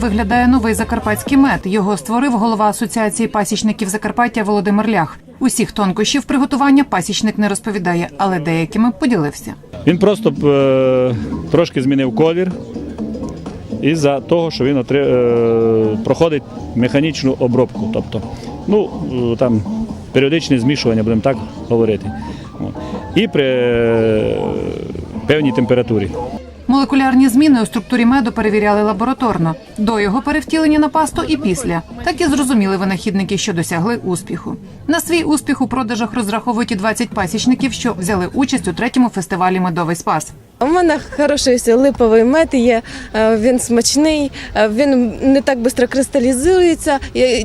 виглядає новий закарпатський мед. Його створив голова асоціації пасічників Закарпаття Володимир Лях. Усіх тонкощів приготування пасічник не розповідає, але деякими поділився. Він просто е, трошки змінив колір із-за того, що він отри, е, проходить механічну обробку. Тобто, ну, е, там періодичне змішування, будемо так говорити. І при певній температурі. Молекулярні зміни у структурі меду перевіряли лабораторно до його перевтілення на пасту і після. Так і зрозуміли винахідники, що досягли успіху. На свій успіх у продажах розраховують і 20 пасічників, що взяли участь у третьому фестивалі Медовий спас. У мене хороший липовий мед є, е, він смачний, е, він не так швидко кристалізується.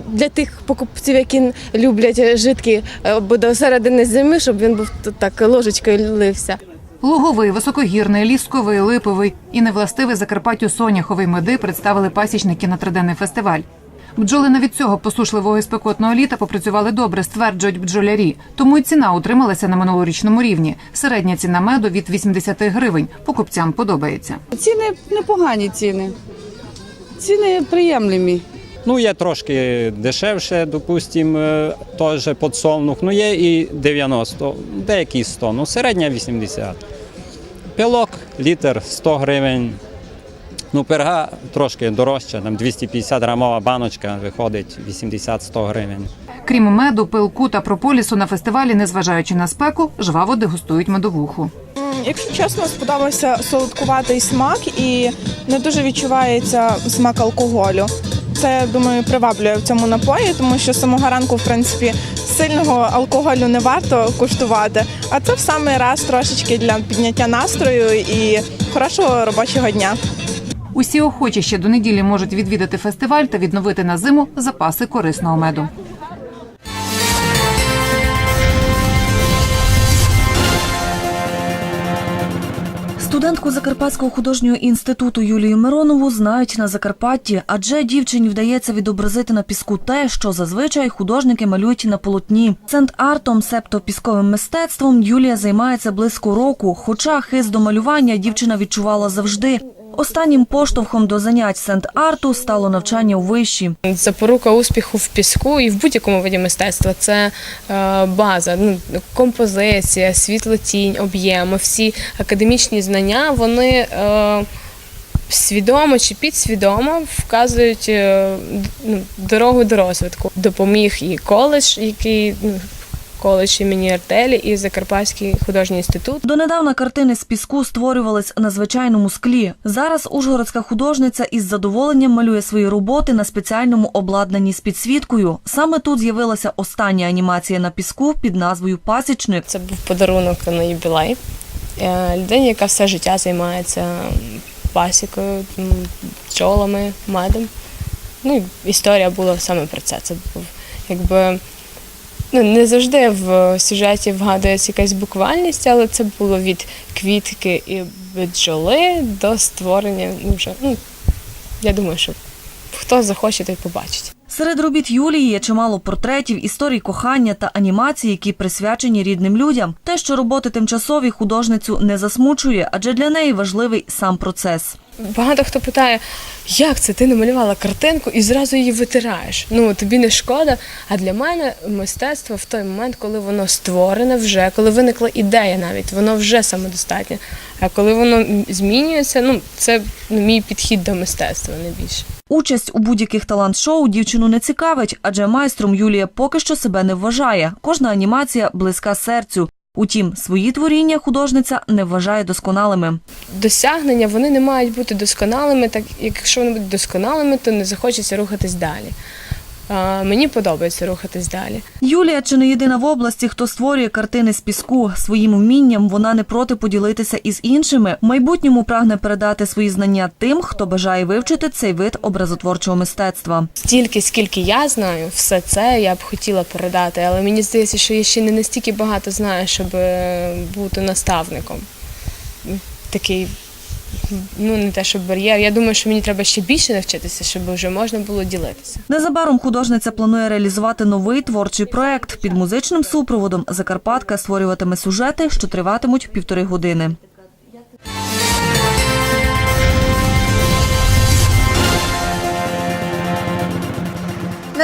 Для тих покупців, які люблять жидкі е, бо до середини зими, щоб він був так ложечкою лився. Луговий, високогірний, лісковий, липовий і невластивий Закарпаттю соняховий меди представили пасічники на триденний фестиваль. Бджоли навіть цього посушливого і спекотного літа попрацювали добре, стверджують бджолярі. Тому й ціна утрималася на минулорічному рівні. Середня ціна меду від 80 гривень. Покупцям подобається. Ціни непогані ціни. Ціни приємлемі. Ну, є трошки дешевше, допустимо, е, теж подсолнух. Ну, є і 90, деякі 100, ну середня 80. Пілок, літр 100 гривень. Ну, перга трошки дорожча, там 250 грамова баночка виходить 80-100 гривень. Крім меду, пилку та прополісу на фестивалі, незважаючи на спеку, жваво дегустують медовуху. Якщо чесно, сподобався солодкуватий смак і не дуже відчувається смак алкоголю. Це думаю приваблює в цьому напої, тому що самого ранку, в принципі, сильного алкоголю не варто куштувати. А це в самий раз трошечки для підняття настрою і хорошого робочого дня. Усі охочі ще до неділі можуть відвідати фестиваль та відновити на зиму запаси корисного меду. Студентку Закарпатського художнього інституту Юлію Миронову знають на Закарпатті, адже дівчині вдається відобразити на піску те, що зазвичай художники малюють на полотні. Сент-артом, себто пісковим мистецтвом, Юлія займається близько року. Хоча хист до малювання дівчина відчувала завжди. Останнім поштовхом до занять сент-арту стало навчання у виші. Запорука успіху в піску і в будь-якому виді мистецтва це е, база, ну, композиція, світлотінь, об'єми, всі академічні знання, вони е, свідомо чи підсвідомо вказують е, ну, дорогу до розвитку. Допоміг і коледж, який ну, коледж імені Артелі, і Закарпатський художній інститут. Донедавна картини з піску створювались на звичайному склі. Зараз ужгородська художниця із задоволенням малює свої роботи на спеціальному обладнанні з підсвіткою. Саме тут з'явилася остання анімація на піску під назвою Пасічник. Це був подарунок на юбілей. Е, Людині, яка все життя займається пасікою, пчолами, медом. Ну, історія була саме про це. Це був якби. Ну, не завжди в сюжеті вгадується якась буквальність, але це було від квітки і бджоли до створення. Ну, вже, ну, я думаю, що хто захоче, той побачить. Серед робіт Юлії є чимало портретів, історій кохання та анімацій, які присвячені рідним людям. Те, що роботи тимчасові художницю не засмучує, адже для неї важливий сам процес. Багато хто питає, як це ти намалювала картинку і зразу її витираєш. Ну тобі не шкода. А для мене мистецтво в той момент, коли воно створене вже, коли виникла ідея навіть, воно вже самодостатнє. А коли воно змінюється, ну це мій підхід до мистецтва не більше. Участь у будь-яких талант-шоу дівчину не цікавить, адже майстром Юлія поки що себе не вважає. Кожна анімація близька серцю. Утім, свої творіння художниця не вважає досконалими. Досягнення вони не мають бути досконалими, так якщо вони будуть досконалими, то не захочеться рухатись далі. Мені подобається рухатись далі. Юлія чи не єдина в області, хто створює картини з піску. Своїм вмінням вона не проти поділитися із іншими. В майбутньому прагне передати свої знання тим, хто бажає вивчити цей вид образотворчого мистецтва. Стільки, скільки я знаю, все це я б хотіла передати, але мені здається, що я ще не настільки багато знаю, щоб е, бути наставником. Такий, ну не те, щоб бар'єр. Я думаю, що мені треба ще більше навчитися, щоб вже можна було ділитися. Незабаром художниця планує реалізувати новий творчий проект. Під музичним супроводом Закарпатка створюватиме сюжети, що триватимуть півтори години.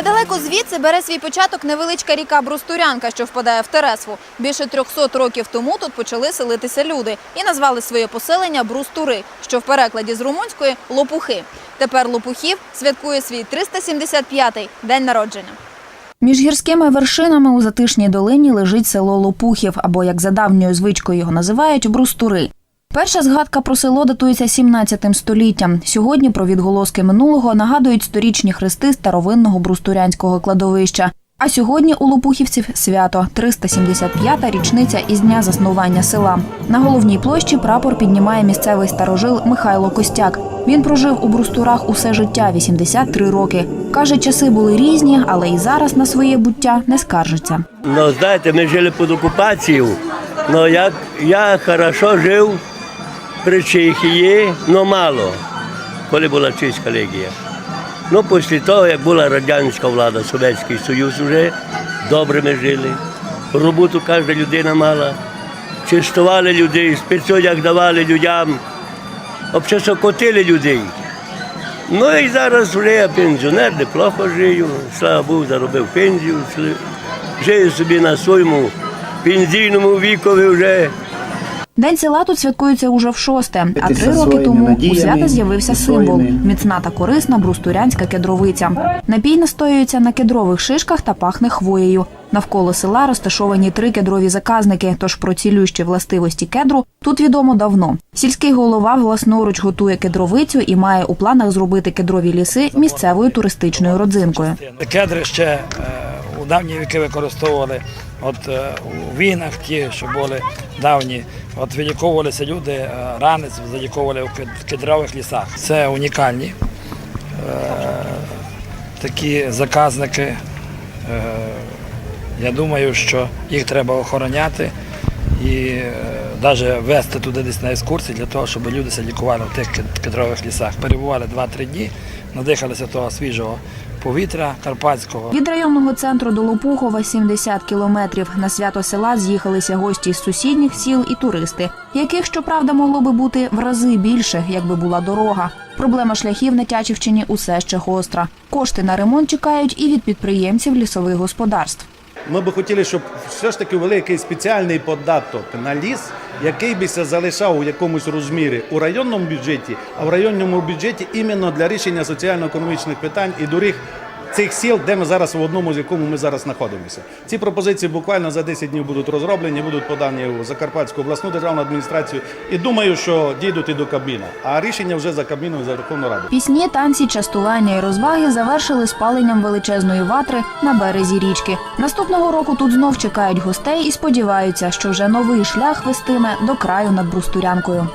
Недалеко звідси бере свій початок невеличка ріка Брустурянка, що впадає в Тересву. Більше 300 років тому тут почали селитися люди і назвали своє поселення Брустури, що в перекладі з румунської лопухи. Тепер Лопухів святкує свій 375-й день народження. Між гірськими вершинами у затишній долині лежить село Лопухів, або як за давньою звичкою його називають Брустури. Перша згадка про село датується 17 століттям. Сьогодні про відголоски минулого нагадують сторічні хрести старовинного брустурянського кладовища. А сьогодні у Лопухівців свято 375-та річниця із дня заснування села. На головній площі прапор піднімає місцевий старожил Михайло Костяк. Він прожив у брустурах усе життя 83 роки. Каже, часи були різні, але і зараз на своє буття не скаржиться. Ну, знаєте, ми жили під окупацією. Ну, я, я хорошо жив при Чехії, але мало, коли була чеська легія. Ну, після того, як була радянська влада, Совєтський Союз вже, добре ми жили. Роботу кожна людина мала. Чистували людей, спецодяг давали людям, взагалі котили людей. Ну і зараз вже я пенсіонер, неплохо жию. Слава Богу, заробив пенсію. Жию собі на своєму пенсійному вікові вже. День села тут святкується уже в шосте, а три роки тому у свята з'явився символ міцна та корисна брустурянська кедровиця. Напій настоюється на кедрових шишках та пахне хвоєю. Навколо села розташовані три кедрові заказники. Тож про цілющі властивості кедру тут відомо давно. Сільський голова власноруч готує кедровицю і має у планах зробити кедрові ліси місцевою туристичною родзинкою. Кедри ще е, давні віки використовували от, е, у війнах ті, що були давні. От виліковувалися люди, ранець заліковували в кед- кедрових лісах. Це унікальні е, такі заказники. Е, я думаю, що їх треба охороняти і навіть вести туди десь на екскурсії для того, щоб люди се лікували в тих кедрових лісах. Перебували 2-3 дні, надихалися того свіжого повітря карпатського. Від районного центру до Лопухова 70 кілометрів. На свято села з'їхалися гості з сусідніх сіл і туристи, яких, щоправда, могло би бути в рази більше, якби була дорога. Проблема шляхів на Тячівщині усе ще гостра. Кошти на ремонт чекають і від підприємців лісових господарств. Ми би хотіли, щоб все ж таки великий спеціальний податок на ліс, який би се залишав у якомусь розмірі у районному бюджеті, а в районному бюджеті іменно для рішення соціально-економічних питань і доріг цих сіл, де ми зараз в одному з якому ми зараз знаходимося. Ці пропозиції буквально за 10 днів будуть розроблені, будуть подані у Закарпатську обласну державну адміністрацію. І думаю, що дійдуть і до Кабміна. А рішення вже за Кабміном за Верховну Раду. Пісні, танці, частування і розваги завершили спаленням величезної ватри на березі річки. Наступного року тут знов чекають гостей і сподіваються, що вже новий шлях вестиме до краю над Брустурянкою.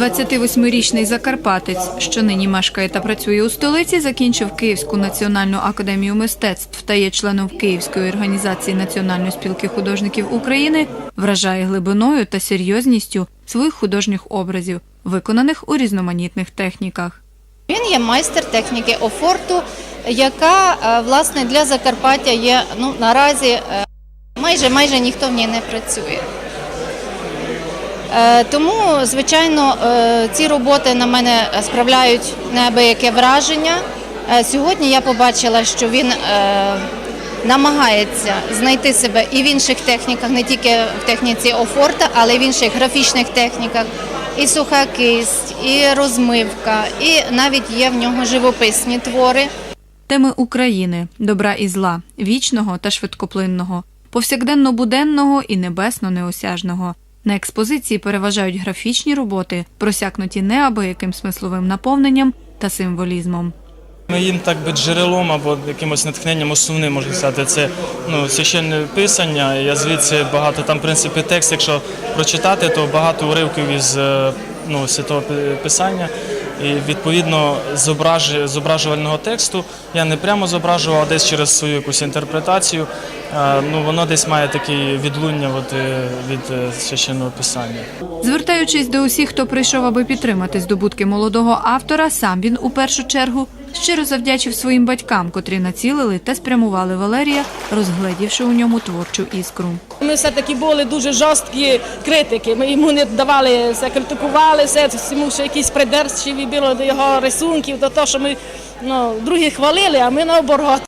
28-річний закарпатець, що нині мешкає та працює у столиці, закінчив Київську національну академію мистецтв та є членом Київської організації Національної спілки художників України, вражає глибиною та серйозністю своїх художніх образів, виконаних у різноманітних техніках. Він є майстер техніки офорту, яка е, власне для Закарпаття є ну наразі е, майже майже ніхто в ній не працює. Е, Тому, звичайно, е, ці роботи на мене справляють неабияке враження. Е, Сьогодні я побачила, що він намагається знайти себе і в інших техніках, не тільки в техніці офорта, але й в інших графічних техніках. І суха кисть, і розмивка, і навіть є в нього живописні твори. Теми України, добра і зла, вічного та швидкоплинного, повсякденно-буденного і небесно-неосяжного. На експозиції переважають графічні роботи, просякнуті неабияким смисловим наповненням та символізмом. Моїм так би джерелом або якимось натхненням основним можна сказати, це ну священне писання. Я звідси багато там в принципі текст, якщо прочитати, то багато уривків із е, ну, святого писання. І відповідно зображ, зображувального тексту я не прямо зображував, а десь через свою якусь інтерпретацію. Е, Ну воно десь має таке відлуння от, е, від е, священного писання. Звертаючись до усіх, хто прийшов, аби підтримати здобутки молодого автора, сам він у першу чергу Щиро завдячив своїм батькам, котрі націлили та спрямували Валерія, розгледівши у ньому творчу іскру. Ми все-таки були дуже жорсткі критики. Ми йому не давали, все критикували, все йому ще якісь придирчиві було до його рисунків, до того, що ми ну, другі хвалили, а ми наоборот.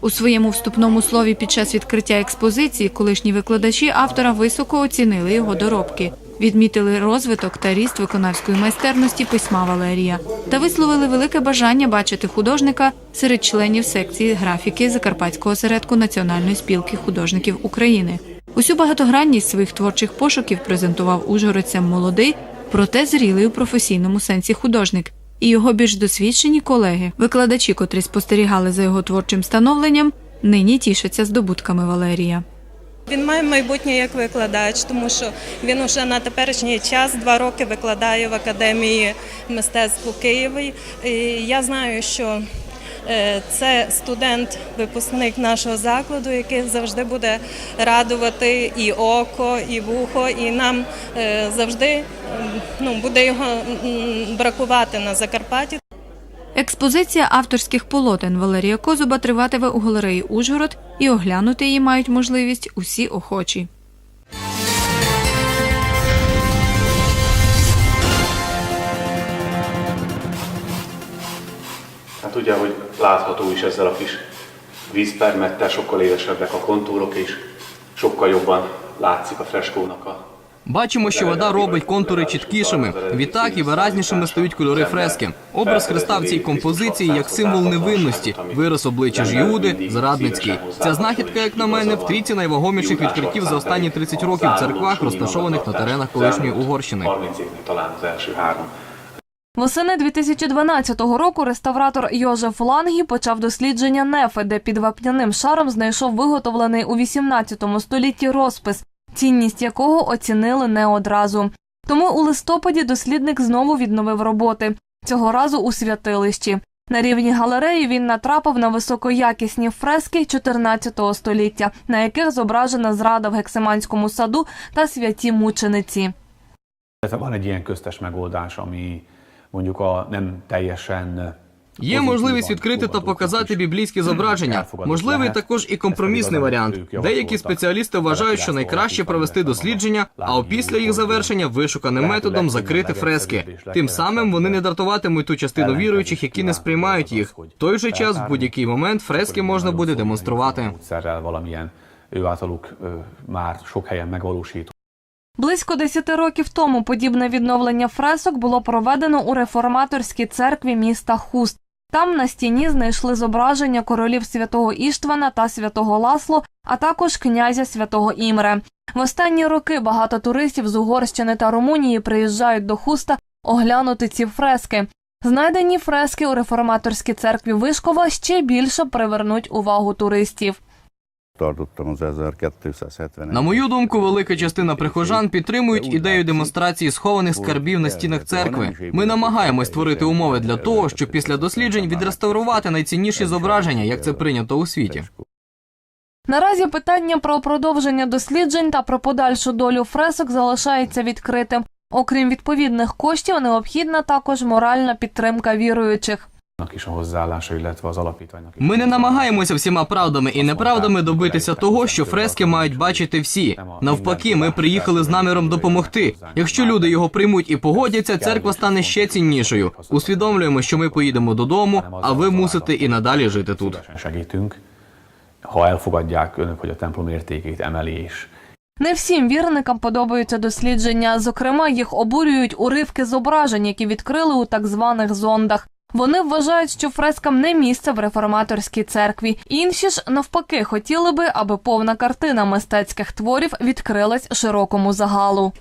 У своєму вступному слові під час відкриття експозиції колишні викладачі автора високо оцінили його доробки, відмітили розвиток та ріст виконавської майстерності письма Валерія та висловили велике бажання бачити художника серед членів секції графіки Закарпатського осередку Національної спілки художників України. Усю багатогранність своїх творчих пошуків презентував ужгородцям молодий, проте зрілий у професійному сенсі художник. І його більш досвідчені колеги, викладачі, котрі спостерігали за його творчим становленням, нині тішаться здобутками Валерія. Він має майбутнє як викладач, тому що він уже на теперішній час два роки викладає в академії мистецтв у Києві. Я знаю, що це студент, випускник нашого закладу, який завжди буде радувати і око, і вухо, і нам е, завжди ну, буде його бракувати на Закарпатті. Експозиція авторських полотен Валерія Козуба триватиме у галереї Ужгород і оглянути її мають можливість усі охочі. Hát ugye, hogy látható is ezzel a kis vízpermettel, sokkal élesebbek a kontúrok, és sokkal jobban látszik a freskónak a Бачимо, що вода робить контури чіткішими. Відтак і виразнішими стають кольори фрески. Образ Христа в цій композиції як символ невинності, вираз обличчя ж Іуди, зрадницький. Ця знахідка, як на мене, в трійці найвагоміших відкриттів за останні 30 років в церквах, розташованих на теренах колишньої Угорщини. Восени 2012 року реставратор Йозеф Лангі почав дослідження нефи, де під вапняним шаром знайшов виготовлений у 18 столітті розпис, цінність якого оцінили не одразу. Тому у листопаді дослідник знову відновив роботи, цього разу у святилищі. На рівні галереї він натрапив на високоякісні фрески 14 століття, на яких зображена зрада в гексиманському саду та святі мучениці. Van mondjuk a nem teljesen Є можливість відкрити та показати біблійські зображення. Можливий також і компромісний варіант. Деякі спеціалісти вважають, що найкраще провести дослідження, а опісля їх завершення вишуканим методом закрити фрески. Тим самим вони не дратуватимуть ту частину віруючих, які не сприймають їх. В той же час, в будь-який момент, фрески можна буде демонструвати. Близько 10 років тому подібне відновлення фресок було проведено у реформаторській церкві міста Хуст. Там на стіні знайшли зображення королів святого Іштвана та святого Ласло, а також князя святого Імре. В останні роки багато туристів з Угорщини та Румунії приїжджають до Хуста оглянути ці фрески. Знайдені фрески у реформаторській церкві Вишкова ще більше привернуть увагу туристів. Tartottam az 1270 На мою думку, велика частина прихожан підтримують ідею демонстрації схованих скарбів на стінах церкви. Ми намагаємось створити умови для того, щоб після досліджень відреставрувати найцінніші зображення, як це прийнято у світі. Наразі питання про продовження досліджень та про подальшу долю фресок залишається відкритим. Окрім відповідних коштів, необхідна також моральна підтримка віруючих. Is a hozzáállása, illetve az alapítványnak. Ми не намагаємося всіма правдами і неправдами добитися того, що фрески мають бачити всі. Навпаки, ми приїхали з наміром допомогти. Якщо люди його приймуть і погодяться, церква стане ще ціннішою. Усвідомлюємо, що ми поїдемо додому, а ви мусите і надалі жити тут. Ha elfogadják önök, hogy a templom értékét emeli és Не всім вірникам подобаються дослідження. Зокрема, їх обурюють уривки зображень, які відкрили у так званих зондах. Вони вважають, що фрескам не місце в реформаторській церкві. Інші ж навпаки хотіли би, аби повна картина мистецьких творів відкрилась широкому загалу.